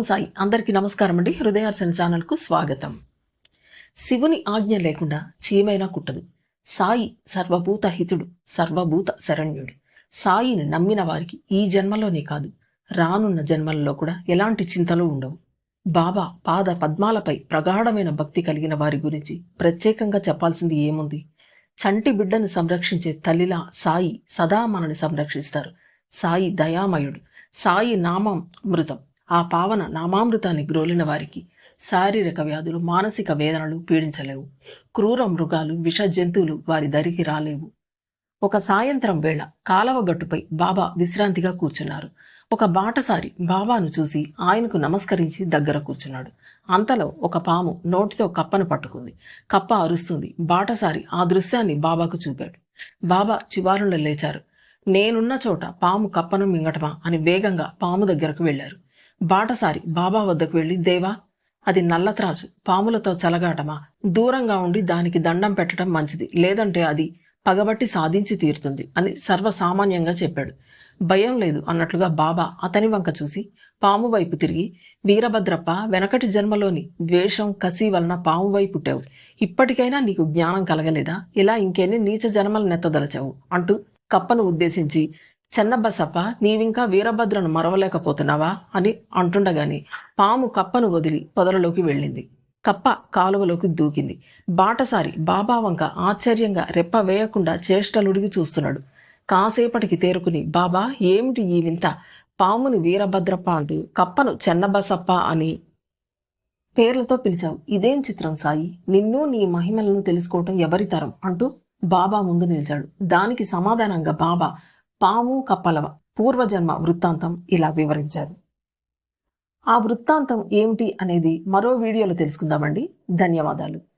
ఓం సాయి. అందరికీ నమస్కారం అండి. హృదయార్చన ఛానల్కు స్వాగతం. శివుని ఆజ్ఞ లేకుండా చీమైనా కుట్టదు. సాయి సర్వభూత హితుడు సర్వభూత శరణ్యుడు. సాయిని నమ్మిన వారికి ఈ జన్మలోనే కాదు రానున్న జన్మలలో కూడా ఎలాంటి చింతలు ఉండవు. బాబా పాద పద్మాలపై ప్రగాఢమైన భక్తి కలిగిన వారి గురించి ప్రత్యేకంగా చెప్పాల్సింది ఏముంది? చంటి బిడ్డను సంరక్షించే తల్లిలా సాయి సదా మనని సంరక్షిస్తారు. సాయి దయామయుడు. సాయి నామం మృతం. ఆ పావన నామామృతాన్ని గ్రోలిన వారికి శారీరక వ్యాధులు మానసిక వేదనలు పీడించలేవు. క్రూర మృగాలు విష జంతువులు వారి దరికి రాలేవు. ఒక సాయంత్రం వేళ కాలవ గట్టుపై బాబా విశ్రాంతిగా కూర్చున్నారు. ఒక బాటసారి బాబాను చూసి ఆయనకు నమస్కరించి దగ్గర కూర్చున్నాడు. అంతలో ఒక పాము నోటితో కప్పను పట్టుకుంది. కప్ప అరుస్తుంది. బాటసారి ఆ దృశ్యాన్ని బాబాకు చూపాడు. బాబా చివారులో లేచారు. నేనున్న చోట పాము కప్పను మింగటమా అని వేగంగా పాము దగ్గరకు వెళ్ళారు బాటసారి బాబా వద్దకు వెళ్ళి దేవా అది నల్లత్రాజు పాములతో చలగాటమా? దూరంగా ఉండి దానికి దండం పెట్టడం మంచిది. లేదంటే అది పగబట్టి సాధించి తీరుతుంది అని సర్వసామాన్యంగా చెప్పాడు. భయం లేదు అన్నట్లుగా బాబా అతని వంక చూసి పాము వైపు తిరిగి వీరభద్రప్ప వెనకటి జన్మలోని ద్వేషం కసి వలన పాము వైపు పుట్టావు. ఇప్పటికైనా నీకు జ్ఞానం కలగలేదా? ఇలా ఇంకెన్ని నీచ జన్మలు నెత్తదలచావు? అంటూ కప్పను ఉద్దేశించి చెన్నబసప్ప నీవింకా వీరభద్రను మరవలేకపోతున్నావా? అని అంటుండగాని పాము కప్పను వదిలి పొదలలోకి వెళ్ళింది. కప్ప కాలువలోకి దూకింది. బాటసారి బాబా వంక ఆశ్చర్యంగా రెప్ప వేయకుండా చేష్టలుడిగి చూస్తున్నాడు. కాసేపటికి తేరుకుని బాబా ఏమిటి ఈ వింత? పాముని వీరభద్రప్ప అంటూ కప్పను చెన్నబసప్ప అని పేర్లతో పిలిచావు. ఇదేం చిత్రం సాయి? నిన్ను నీ మహిమలను తెలుసుకోవటం ఎవరి తరం? అంటూ బాబా ముందు నిలిచాడు. దానికి సమాధానంగా బాబా పాము కప్పలవ పూర్వజన్మ వృత్తాంతం ఇలా వివరించారు. ఆ వృత్తాంతం ఏమిటి అనేది మరో వీడియోలో తెలుసుకుందామండి. ధన్యవాదాలు.